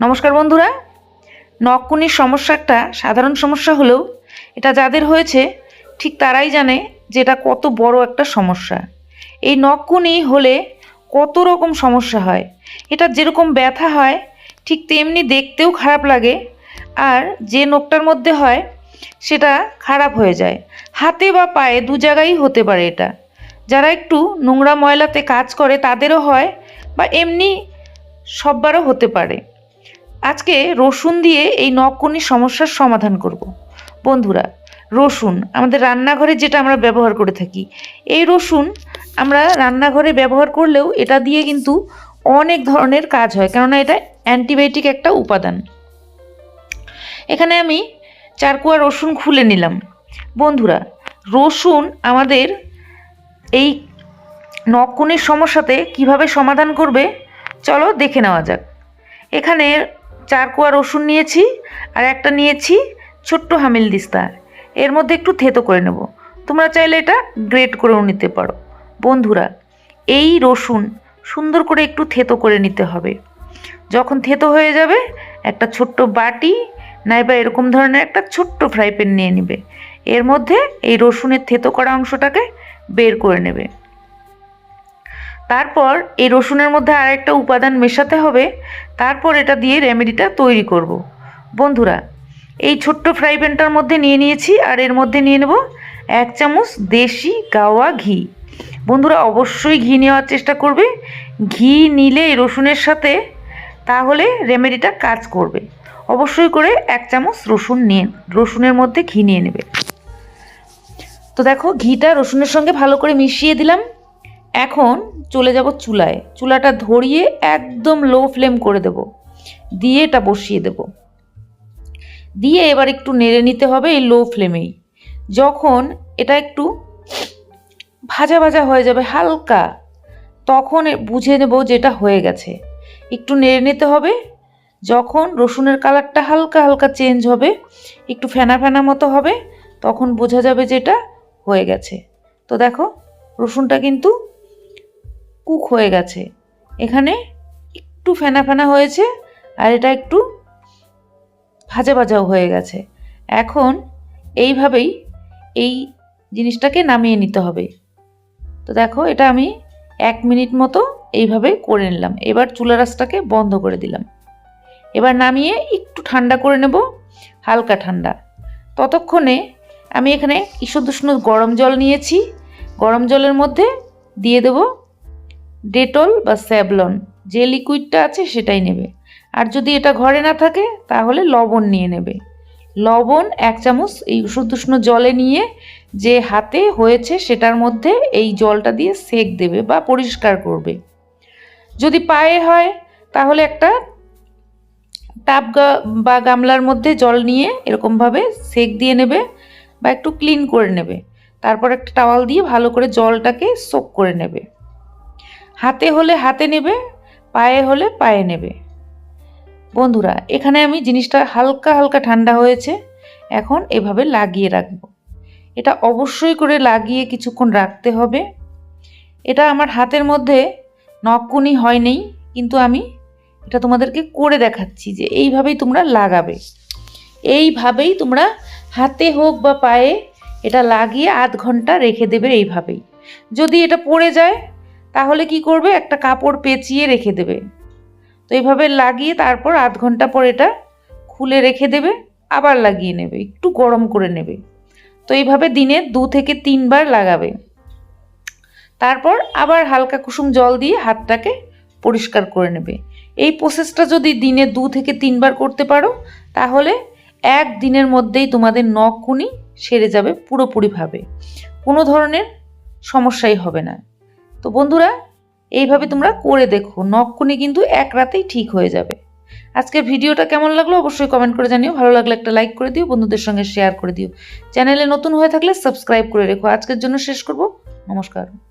নমস্কার বন্ধুরা। নখকুনির সমস্যা একটা সাধারণ সমস্যা হলেও এটা যাদের হয়েছে, ঠিক তারাই জানে যে এটা কত বড় একটা সমস্যা। এই নখকুনি হলে কত রকম সমস্যা হয়, এটা যেরকম ব্যথা হয়, ঠিক তেমনি দেখতেও খারাপ লাগে, আর যে নখটার মধ্যে হয় সেটা খারাপ হয়ে যায়। হাতে বা পায়ে দু জায়গায় হতে পারে এটা। যারা একটু নোংরা ময়লাতে কাজ করে তাদেরও হয় বা এমনি সববারও হতে পারে। আজকে রসুন দিয়ে এই নখকুনির সমস্যার সমাধান করব। বন্ধুরা, রসুন, আমাদের রান্নাঘরে যেটা আমরা ব্যবহার করে থাকি, এই রসুন আমরা রান্নাঘরে ব্যবহার করলেও এটা দিয়ে কিন্তু অনেক ধরনের কাজ হয়, কেননা এটা অ্যান্টিবায়োটিক একটা উপাদান। এখানে আমি চারকুয়া রসুন খুলে নিলাম। বন্ধুরা, রসুন আমাদের এই নখকুনির সমস্যাতে কীভাবে সমাধান করবে, চলো দেখে নেওয়া যাক। এখানে চার কোয়া রসুন নিয়েছি আর একটা নিয়েছি ছোট্ট হামিল দিস্তা। এর মধ্যে একটু থেতো করে নেব। তোমরা চাইলে এটা গ্রেট করেও নিতে পারো। বন্ধুরা, এই রসুন সুন্দর করে একটু থেতো করে নিতে হবে। যখন থেতো হয়ে যাবে, একটা ছোট্ট বাটি নাইবা এরকম ধরনের একটা ছোট্ট ফ্রাই প্যান নিয়ে নেবে। এর মধ্যে এই রসুনের থেতো করা অংশটাকে বের করে নেবে। তারপর এই রসুনের মধ্যে আর একটা উপাদান মেশাতে হবে। তারপর এটা দিয়ে রেমেডিটা তৈরি করব। বন্ধুরা, এই ছোট্ট ফ্রাই প্যানটার মধ্যে নিয়ে নিয়েছি আর এর মধ্যে নিয়ে নেব এক চামচ দেশি গাওয়া ঘি। বন্ধুরা, অবশ্যই ঘি নেওয়ার চেষ্টা করবে। ঘি নিলে রসুনের সাথে তাহলে রেমেডিটা কাজ করবে। অবশ্যই করে এক চামচ রসুন নিয়ে, রসুনের মধ্যে ঘি নিয়ে নেবে। তো দেখো, ঘিটা রসুনের সঙ্গে ভালো করে মিশিয়ে দিলাম। এখন চলে যাব চুলায়। চুলাটা ধরিয়ে একদম লো ফ্লেম করে দেব। দিয়ে এটা বসিয়ে দেব। দিয়ে এবার একটু নেড়ে নিতে হবে এই লো ফ্লেমেই যখন এটা একটু ভাজা ভাজা হয়ে যাবে হালকা, তখন বুঝে নেব যেটা হয়ে গেছে। একটু নেড়ে নিতে হবে। যখন রসুনের কালারটা হালকা হালকা চেঞ্জ হবে, একটু ফেনা ফেনা মতো হবে, তখন বোঝা যাবে যেটা হয়ে গেছে। তো দেখো, রসুনটা কিন্তু কুক হয়ে গেছে। এখানে একটু ফেনা ফেনা হয়েছে আর এটা একটু ভাজা ভাজাও হয়ে গেছে। এখন এইভাবেই এই জিনিসটাকে নামিয়ে নিতে হবে। তো দেখো, এটা আমি এক মিনিট মতো এইভাবে করে নিলাম। এবার চুলা রাসটাকে বন্ধ করে দিলাম। এবার নামিয়ে একটু ঠান্ডা করে নেব, হালকা ঠান্ডা। ততক্ষণে আমি এখানে ঈষদুষ্ণ গরম জল নিয়েছি। গরম জলের মধ্যে দিয়ে দেবো ডেটল বা স্যাভলন যে লিকুইডটা আছে সেটাই নেবে। আর যদি এটা ঘরে না থাকে, তাহলে লবণ নিয়ে নেবে। লবণ এক চামচ এই উষ্ণ উষ্ণ জলে নিয়ে যে হাতে হয়েছে সেটার মধ্যে এই জলটা দিয়ে সেক দেবে বা পরিষ্কার করবে। যদি পায়ে হয়, তাহলে একটা গা- বা গামলার মধ্যে জল নিয়ে এরকমভাবে সেক দিয়ে নেবে বা একটু ক্লিন করে নেবে। তারপর একটা টাওয়াল দিয়ে ভালো করে জলটাকে সোক করে নেবে। হাতে হলে হাতে নেবে, পায়ে হলে পায়ে নেবে। বন্ধুরা, এখানে আমি জিনিসটা হালকা হালকা ঠান্ডা হয়েছে, এখন এভাবে লাগিয়ে রাখব। এটা অবশ্যই করে লাগিয়ে কিছুক্ষণ রাখতে হবে। এটা আমার হাতের মধ্যে নখকুনি হয়নি, কিন্তু আমি এটা তোমাদেরকে করে দেখাচ্ছি যে এইভাবেই তোমরা লাগাবে। এইভাবেই তোমরা হাতে হোক বা পায়ে এটা লাগিয়ে আধ ঘণ্টা রেখে দেবে এইভাবেই। যদি এটা পড়ে যায় তাহলে কি করবে? একটা কাপড় পেঁচিয়ে রেখে দেবে। তো এইভাবে লাগিয়ে তারপর আধ ঘণ্টা পর এটা খুলে রেখে দেবে, আবার লাগিয়ে নেবে, একটু গরম করে নেবে। তো এইভাবে দিনে দু থেকে তিনবার লাগাবে। তারপর আবার হালকা কুসুম জল দিয়ে হাতটাকে পরিষ্কার করে নেবে। এই প্রসেসটা যদি দিনে দু থেকে তিনবার করতে পারো, তাহলে এক দিনের মধ্যেই তোমাদের নখকুনি সেরে যাবে পুরোপুরিভাবে। কোনো ধরনের সমস্যাই হবে না। তো বন্ধুরা, এইভাবে তোমরা করে দেখো। নক্ষণে কিন্তু এক রাতেই ঠিক হয়ে যাবে। আজকের ভিডিওটা কেমন লাগল অবশ্যই কমেন্ট করে জানিও। ভালো লাগলে একটা লাইক করে দিও, বন্ধুদের সঙ্গে শেয়ার করে দিও। চ্যানেলে নতুন হয়ে থাকলে সাবস্ক্রাইব করে রেখো। আজকের জন্য শেষ করব। নমস্কার।